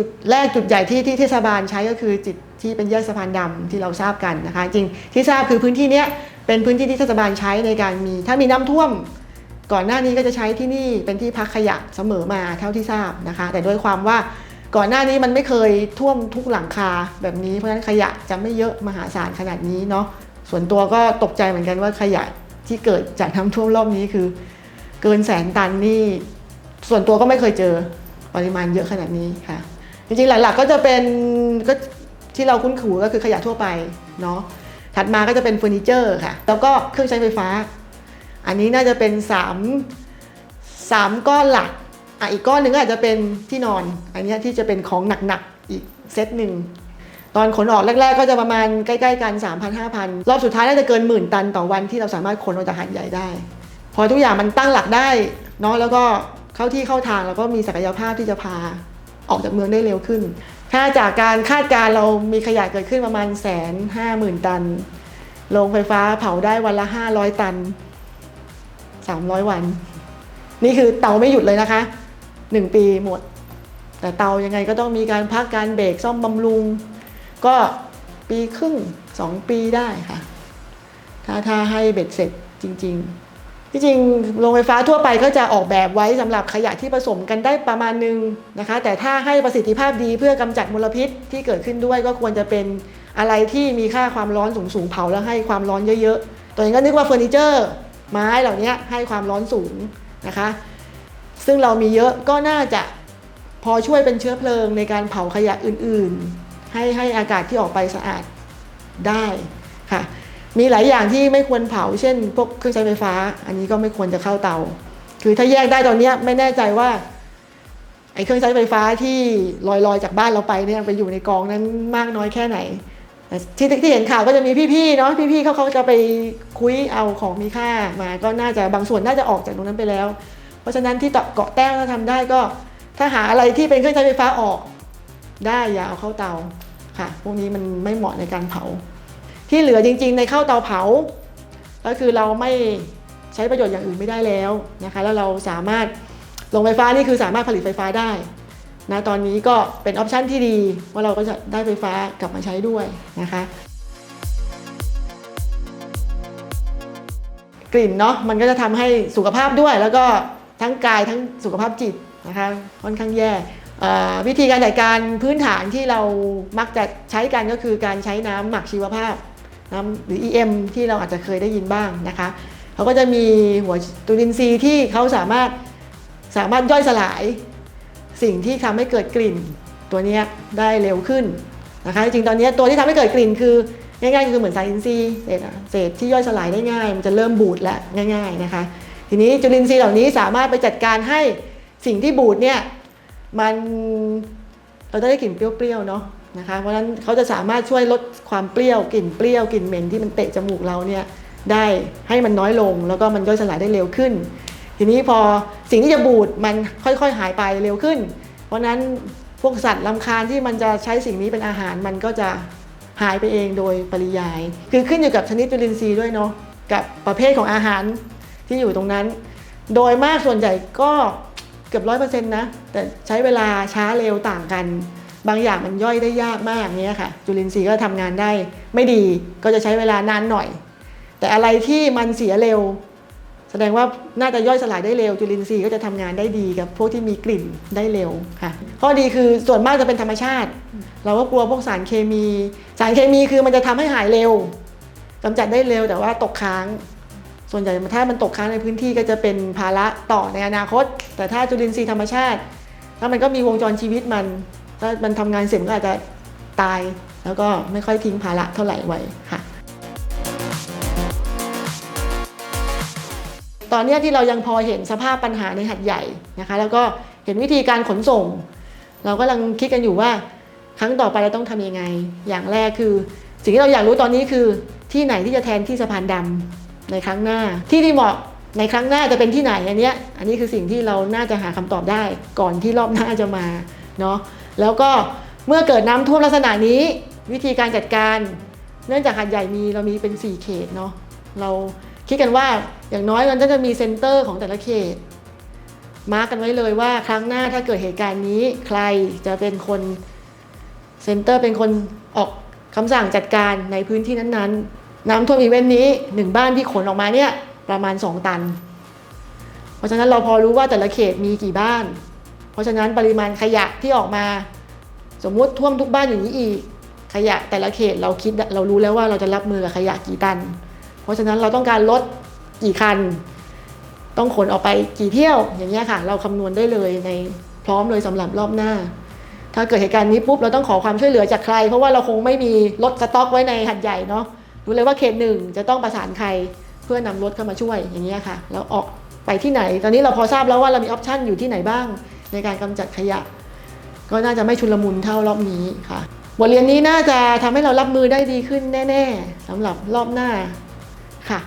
จุดแรกจุดใหญ่ที่ที่เทศบาลใช้ก็คือจุดที่เป็นแยกสะพานดำที่เราทราบกันนะคะ จริงที่ทราบคือพื้นที่เนี้ยเป็นพื้นที่ที่เทศบาลใช้ในการมี ถ้ามีน้ำท่วม ก่อนหน้านี้ก็จะใช้ที่นี่เป็นที่พักขยะเสมอมาเท่าที่ทราบนะคะ แต่ด้วยความว่าก่อนหน้านี้มันไม่เคยท่วมทุกหลังคาแบบนี้เพราะฉะนั้นขยะจะไม่เยอะมหาศาลขนาดนี้เนาะส่วนตัวก็ตกใจเหมือนกันว่าขยะที่เกิดจากน้ำท่วมรอบนี้คือ เกินแสนตันนี่ส่วนตัวก็ไม่เคยเจอปริมาณเยอะขนาดนี้ค่ะ จริงๆ หลักๆก็จะเป็นก็ที่เราคุ้นหูก็คือขยะทั่วไปเนาะถัดมาก็จะเป็นเฟอร์นิเจอร์ค่ะ แล้วก็เครื่องใช้ไฟฟ้า อันนี้น่าจะเป็น 3 3 ก้อนหลักอะอีกก้อนหนึ่งก็อาจจะเป็นที่นอน อันนี้ที่จะเป็นของหนักๆอีกเซตหนึ่งตอนขนออกแรก ๆ ก็จะประมาณใกล้ๆกัน 3,000 5,000 รอบสุดท้ายน่าจะเกินหมื่นตันต่อวันที่เราสามารถขนออกจากหาดใหญ่ได้ พอทุกอย่างมันตั้งหลักได้เนาะแล้วก็เข้าที่เข้าทางแล้วก็มีศักยภาพที่จะพา ออกจากเมืองได้เร็วขึ้น ถ้าจากการคาดการเรามีขยะเกิดขึ้นประมาณแสนห้าหมื่นตัน โรงไฟฟ้าเผาได้วันละ500ตัน300วัน นี่คือเตาไม่หยุดเลยนะคะ1ปีหมด แต่เตายังไงก็ต้องมีการพักการเบรกซ่อมบำรุง ก็ปีครึ่ง2ปีได้ค่ะ ถ้าถ้าให้เบ็ดเสร็จจริง ๆ ที่จริงโรงไฟฟ้าทั่วไปก็จะออกแบบไว้สำหรับขยะที่ผสมกันได้ประมาณนึงนะคะ แต่ถ้าให้ประสิทธิภาพดีเพื่อกำจัดมลพิษที่เกิดขึ้นด้วยก็ควรจะเป็นอะไรที่มีค่าความร้อนสูงๆเผาแล้วให้ความร้อนเยอะๆ ตัวเองก็นึกว่าเฟอร์นิเจอร์ไม้เหล่านี้ให้ความร้อนสูงนะคะ ซึ่งเรามีเยอะก็น่าจะพอช่วยเป็นเชื้อเพลิงในการเผาขยะอื่นๆ ให้ให้อากาศที่ออกไปสะอาดได้ค่ะ มีหลายอย่างที่ไม่ควรเผา เช่น พวกเครื่องใช้ไฟฟ้า อันนี้ก็ไม่ควรจะเข้าเตา คือถ้าแยกได้ตอนนี้ไม่แน่ใจว่าไอ้เครื่องใช้ไฟฟ้าที่ลอยๆจากบ้านเราไปเนี่ยไปอยู่ในกองนั้นมากน้อยแค่ไหนที่ที่เห็นข่าวก็จะมีพี่ๆเนาะพี่ๆเขาเขาจะไปคุยเอาของมีค่ามาก็น่าจะบางส่วนน่าจะออกจากตรงนั้นไปแล้ว เพราะฉะนั้นที่เกาะแต้มถ้าทำได้ก็ ถ้าหาอะไรที่เป็นเครื่องใช้ไฟฟ้าออก ได้อย่าเอาเข้าเตาค่ะ พวกนี้มันไม่เหมาะในการเผา ที่เหลือจริง ๆ ในข้าวเตาเผา ก็คือเราไม่ใช้ประโยชน์อย่างอื่นไม่ได้แล้วนะคะแล้วเราสามารถโรงไฟฟ้านี่คือสามารถผลิตไฟฟ้าได้นะตอนนี้ก็เป็นออปชันที่ดีว่าเราก็จะได้ไฟฟ้ากลับมาใช้ด้วยนะคะกลิ่นเนาะมันก็จะทำให้สุขภาพด้วย แล้วก็ทั้งกายทั้งสุขภาพจิตนะคะค่อนข้างแย่อ่อวิธีการจัดการพื้นฐานที่เรามักจะใช้กันก็คือการใช้น้ำหมักชีวภาพ น้ำหรือ EM ที่เราอาจจะเคยได้ยินบ้างนะคะเขาก็จะมีหัวจุลินทรีย์ที่เขาสามารถสามารถย่อยสลาย สิ่งที่ทำให้เกิดกลิ่นตัวนี้ได้เร็วขึ้นนะคะจริงตอนนี้ตัวที่ทำให้เกิดกลิ่นคือง่ายๆคือเหมือนสารอินทรีย์เศษเศษที่ย่อยสลายได้ง่าย มันจะเริ่มบูดแล้วง่าย ๆนะคะ ทีนี้จุลินทรีย์เหล่านี้สามารถไปจัดการให้สิ่งที่บูดเนี่ยมันเราจะได้กลิ่นเปรี้ยวๆเนาะ นะคะ เพราะฉะนั้นเขาจะสามารถช่วยลดความเปรี้ยวกลิ่นเปรี้ยวกลิ่นเหม็นที่มันเตะจมูกเราเนี่ยได้ให้มันน้อยลงแล้วก็มันย่อยสลายได้เร็วขึ้น ทีนี้พอสิ่งที่จะบูดมันค่อยๆหายไปเร็วขึ้น เพราะฉะนั้นพวกสัตว์ลำคาญที่มันจะใช้สิ่งนี้เป็นอาหารมันก็จะหายไปเองโดยปริยาย คือขึ้นอยู่กับชนิดจุลินทรีย์ด้วยเนาะกับประเภทของอาหารที่อยู่ตรงนั้น โดยมากส่วนใหญ่ก็เกือบร้อยเปอร์เซ็นต์นะแต่ใช้เวลาช้าเร็วต่างกัน บางอย่างมันย่อยได้ยากมากเนี้ยค่ะ จุลินทรีย์ก็ทำงานได้ ไม่ดีก็จะใช้เวลานานหน่อย แต่อะไรที่มันเสียเร็ว แสดงว่าน่าจะย่อยสลายได้เร็ว จุลินทรีย์ก็จะทำงานได้ดีกับพวกที่มีกลิ่นได้เร็วค่ะข้อดีคือส่วนมากจะเป็นธรรมชาติ เราก็กลัวพวกสารเคมี สารเคมีคือมันจะทำให้หายเร็วกำจัดได้เร็วแต่ว่าตกค้างส่วนใหญ่ถ้ามันตกค้างในพื้นที่ก็จะเป็นภาระต่อในอนาคต แต่ถ้าจุลินทรีย์ธรรมชาติ ถ้ามันก็มีวงจรชีวิตมัน ถ้ามันทำงานเสร็จมันก็อาจจะตาย แล้วก็ไม่ค่อยทิ้งภาระเท่าไหร่ไว้ค่ะตอนนี้ที่เรายังพอเห็นสภาพปัญหาในหัดใหญ่นะคะ แล้วก็เห็นวิธีการขนส่ง เราก็กำลังคิดกันอยู่ว่า ครั้งต่อไปเราต้องทำยังไง อย่างแรกคือ สิ่งที่เราอยากรู้ตอนนี้คือที่ไหนที่จะแทนที่สะพานดำในครั้งหน้า ที่ที่เหมาะในครั้งหน้าจะเป็นที่ไหนอันนี้อันนี้คือสิ่งที่เราน่าจะหาคำตอบได้ก่อนที่รอบหน้าจะมาเนาะ แล้วก็เมื่อเกิดน้ำท่วมลักษณะนี้วิธีการจัดการ เนื่องจากหัดใหญ่มีเรามีเป็น 4 เขตเนาะเราคิดกันว่าอย่างน้อยมันจะมีเซ็นเตอร์ของแต่ละเขต มาร์กกันไว้เลยว่าครั้งหน้าถ้าเกิดเหตุการณ์นี้ใครจะเป็นคนเซ็นเตอร์เป็นคนออกคำสั่งจัดการในพื้นที่นั้นๆ น้ำท่วมอีเวนต์นี้หนึ่งบ้านที่ขนออกมาเนี่ยประมาณ 2 ตัน เพราะฉะนั้นเราพอรู้ว่าแต่ละเขตมีกี่บ้าน ราะฉะนั้นปริมาณขยะที่ออกมา สมมุติท่วมทุกบ้านอย่างนี้อีก ขยะแต่ละเขตเราคิดเรารู้แล้วว่าเราจะรับมือกับขยะกี่ตัน เพราะฉะนั้นเราต้องการลดกี่คัน ต้องขนออกไปกี่เที่ยวอย่างเงี้ยค่ะ เราคำนวณได้เลยในพร้อมเลยสำหรับรอบหน้า ถ้าเกิดเหตุการณ์นี้ปุ๊บเราต้องขอความช่วยเหลือจากใคร เพราะว่าเราคงไม่มีรถสต็อกไว้ในหัดใหญ่เนาะรู้เลยว่าเขตหนึ่งจะต้องประสานใครเพื่อนำรถเข้ามาช่วยอย่างเงี้ยค่ะ แล้วออกไปที่ไหน ตอนนี้เราพอทราบแล้วว่าเรามีออปชันอยู่ที่ไหนบ้าง ในการกำจัดขยะ ก็น่าจะไม่ชุลมุนเท่ารอบนี้ค่ะบทเรียนนี้น่าจะทำให้เรารับมือได้ดีขึ้นแน่ ๆสำหรับรอบหน้าค่ะ